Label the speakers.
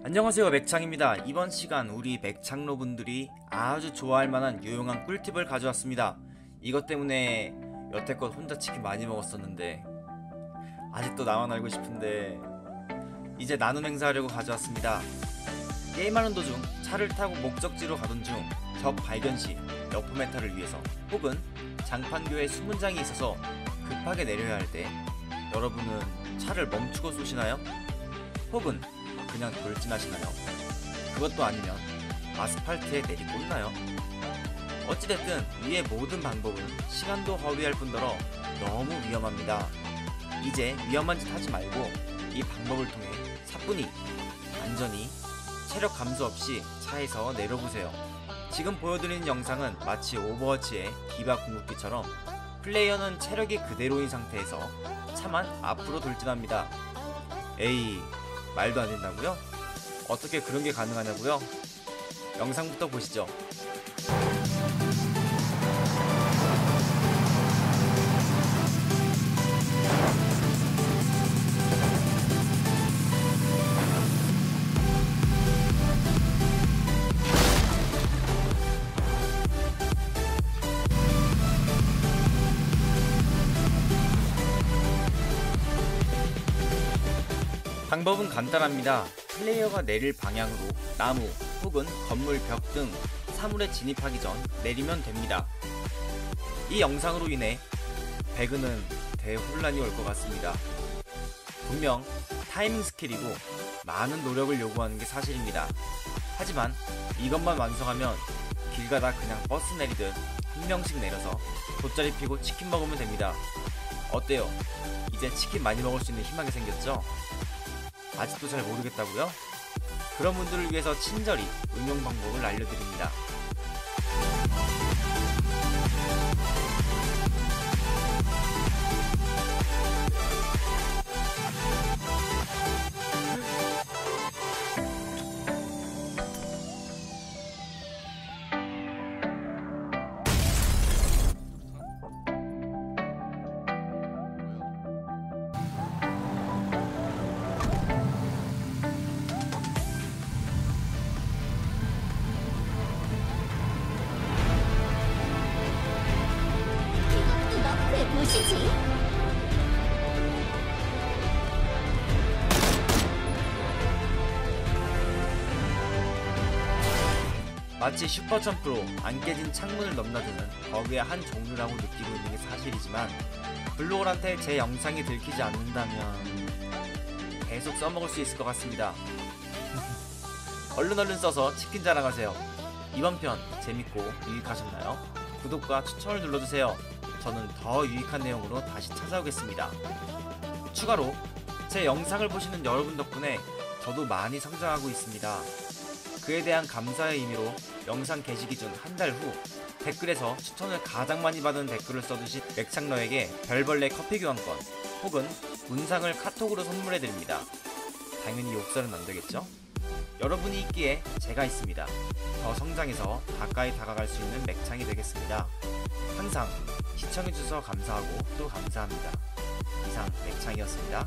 Speaker 1: 안녕하세요 맥창입니다. 이번 시간 우리 맥창로 분들이 아주 좋아할 만한 유용한 꿀팁을 가져왔습니다. 이것 때문에 여태껏 혼자 치킨 많이 먹었었는데 아직도 나만 알고 싶은데 이제 나눔 행사하려고 가져왔습니다. 게임하는 도중 차를 타고 목적지로 가던 중 적 발견 시 여포 메탈을 위해서 혹은 장판교에 수문장이 있어서 급하게 내려야 할 때 여러분은 차를 멈추고 쏘시나요? 혹은 그냥 돌진하시나요? 그것도 아니면 아스팔트에 내리꽂나요? 어찌됐든 위의 모든 방법은 시간도 허비할 뿐더러 너무 위험합니다. 이제 위험한 짓 하지 말고 이 방법을 통해 사뿐히 안전히 체력 감소 없이 차에서 내려보세요. 지금 보여드리는 영상은 마치 오버워치의 디바 궁극기처럼 플레이어는 체력이 그대로인 상태에서 차만 앞으로 돌진합니다. 에이, 말도 안 된다고요? 어떻게 그런 게 가능하냐고요? 영상부터 보시죠. 방법은 간단합니다. 플레이어가 내릴 방향으로 나무 혹은 건물 벽 등 사물에 진입하기 전 내리면 됩니다. 이 영상으로 인해 배그는 대혼란이 올 것 같습니다. 분명 타이밍 스킬이고 많은 노력을 요구하는 게 사실입니다. 하지만 이것만 완성하면 길 가다 그냥 버스 내리듯 한 명씩 내려서 돗자리 피고 치킨 먹으면 됩니다. 어때요? 이제 치킨 많이 먹을 수 있는 희망이 생겼죠? 아직도 잘 모르겠다고요? 그런 분들을 위해서 친절히 응용 방법을 알려드립니다.
Speaker 2: 보시지?
Speaker 1: 마치 슈퍼점프로 안 깨진 창문을 넘나드는 버그의 한 종류라고 느끼고 있는 게 사실이지만 블로걸한테 제 영상이 들키지 않는다면 계속 써먹을 수 있을 것 같습니다. 얼른 얼른 써서 치킨 자랑하세요. 이번 편 재밌고 유익하셨나요? 구독과 추천을 눌러주세요. 저는 더 유익한 내용으로 다시 찾아오겠습니다. 추가로 제 영상을 보시는 여러분 덕분에 저도 많이 성장하고 있습니다. 그에 대한 감사의 의미로 영상 게시 기준 한 달 후 댓글에서 추천을 가장 많이 받은 댓글을 써주신 맥창러에게 별벌레 커피 교환권 혹은 문상을 카톡으로 선물해드립니다. 당연히 욕설은 안 되겠죠? 여러분이 있기에 제가 있습니다. 더 성장해서 가까이 다가갈 수 있는 맥창이 되겠습니다. 항상 시청해주셔서 감사하고 또 감사합니다. 이상 맥창이었습니다.